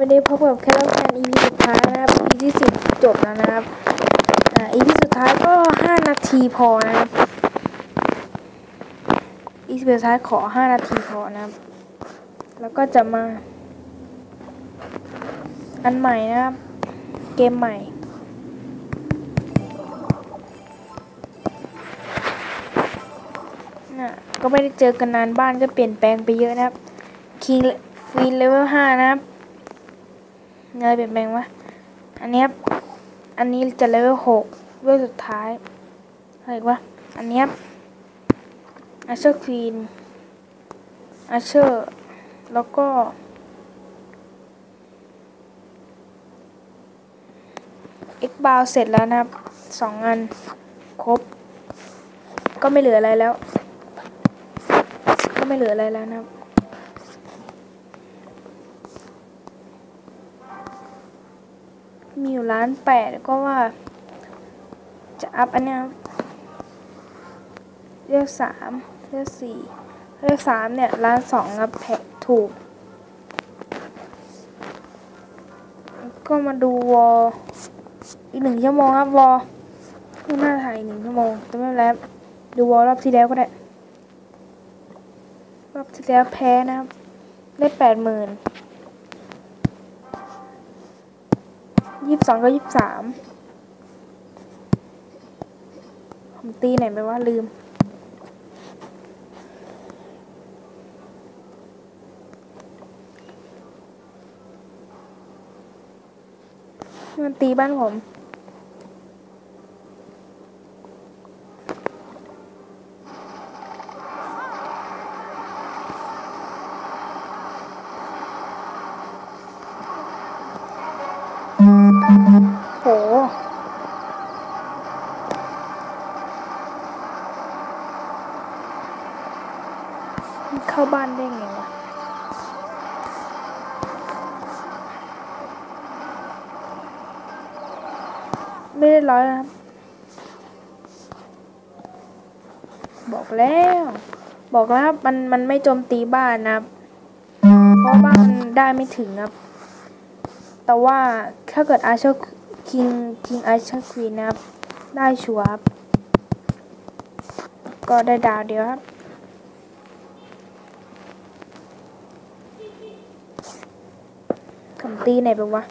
วันนี้พบกับแคทแคน EP สุดท้ายนะครับ EP ที่สิบจบแล้วนะครับอ่า EP สุดท้ายก็ห้านาทีพอนะครับ EP สุดท้ายขอห้านาทีพอนะครับ แล้วก็จะมา อันใหม่นะครับ เกมใหม่น่ะก็ไม่ได้เจอกันนานบ้านก็เปลี่ยนแปลงไปเยอะนะครับคิงฟีนเลเวลห้านะครับ อะไรเปลี่ยนแปลงวะอันนี้ครับอันนี้จะเลเวลหกเลเวลสุดท้ายอะไรวะอันนี้ครับอาเชอร์ควีนอาเชอร์แล้วก็เอ็กบาวเสร็จแล้วนะครับสองอันครบ ก็ไม่เหลืออะไรแล้ว ก็ไม่เหลืออะไรแล้วนะครับ มีอยู่ล้านแปดก็ว่า จะอัพอันเนี้ยเลือกสามเลือกสี่เลือกสามเนี่ยล้านสองครับแพงถูก ก็มาดูวออีกหนึ่งชั่วโมงครับวอลไม่น่าถ่ายหนึ่งชั่วโมงแต่ไม่เป็นไรครับดูวอลรอบที่แล้วก็ได้ รอบที่แล้วแพ้นะครับ ได้แปดหมื่น ยี่สิบสองก็ยี่สิบสามผมตีไหนไปว่าลืม มันตีบ้านผม โหเข้าบ้านได้ไงวะไม่ได้ร้อยนะครับ บอกแล้ว บอกแล้วครับมันมันไม่โจมตีบ้านนะครับ เพราะบ้านมันได้ไม่ถึงครับ แต่ว่าถ้าเกิดอาร์เชอร์คิงคิงอาร์เชอร์ควีนนะครับ ได้ชัวร์ครับก็ได้ดาวเดียวครับคำตีไหนไปวะ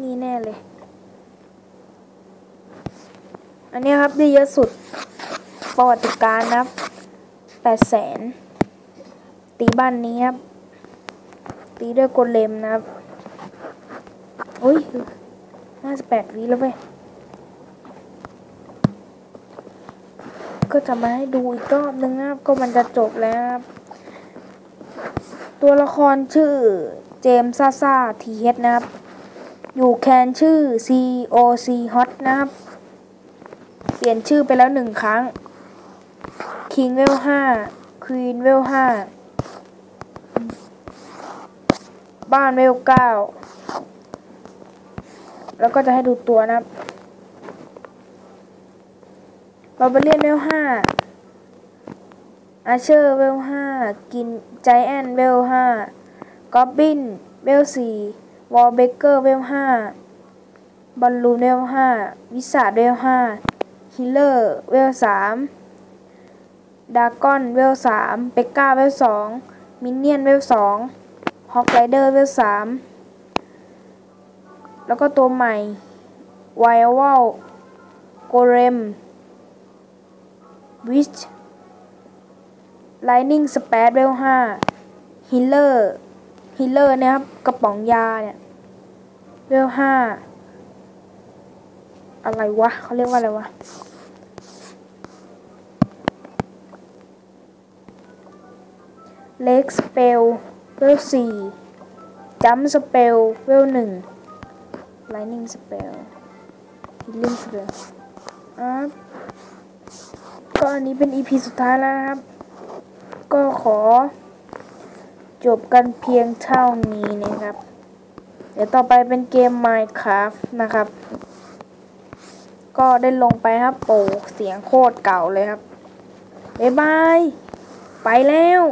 นี่แน่เลย อันนี้ครับได้เยอะสุด ประวัติการนะครับแปดแสนตีบ้านนี้ครับ ตีด้วยโกเลมนะครับอุ้ยน่าจะแปดวิแล้วเว้ย ก็จะมาให้ดูอีกรอบนึงนะครับ ก็มันจะจบแล้วครับ ตัวละครชื่อเจมส์ซาซาทีเฮดนะครับ อยู่แคนชื่อ COC Hot นะครับ เปลี่ยนชื่อไปแล้วหนึ่งครั้ง King เวลห้า Queen เวลห้าบ้านเวลเก้าแล้วก็จะให้ดูตัวนะครับบาร์เบเลียนเวลห้าอาเชอร์เวลห้ากินใจแอนเวลห้ากอบบินเวลสี่วอลเบเกอร์เวลห้าบอลลูนเวลห้าวิสาดเวลห้าฮิลเลอร์เวลสาม ดากอนเวลสามเปกก้าเวลสองมินเนี่ยนเวลสองฮอกไรเดอร์เวลสามแล้วก็ตัวใหม่ไววลโกเรมวิชไลนิ่งสเปซเวลห้าฮิลเลอร์ฮิลเลอร์เนี่ยครับกระป๋องยาเนี่ยเวลห้าอะไรวะเขาเรียกว่าอะไรวะ เล็กสเปลเวลสี่จัมสเปลเวลหนึ่งไลนิ่งสเปลฮิลลิ่งสเปลอะก็อันนี้เป็น EP สุดท้ายแล้วนะครับ ก็ขอ จบกันเพียงเท่านี้นะครับ เดี๋ยวต่อไปเป็นเกม Minecraft นะครับ ก็ได้ลงไปครับโอ้เสียงโคตรเก่าเลยครับ บ๊ายบาย ไปแล้ว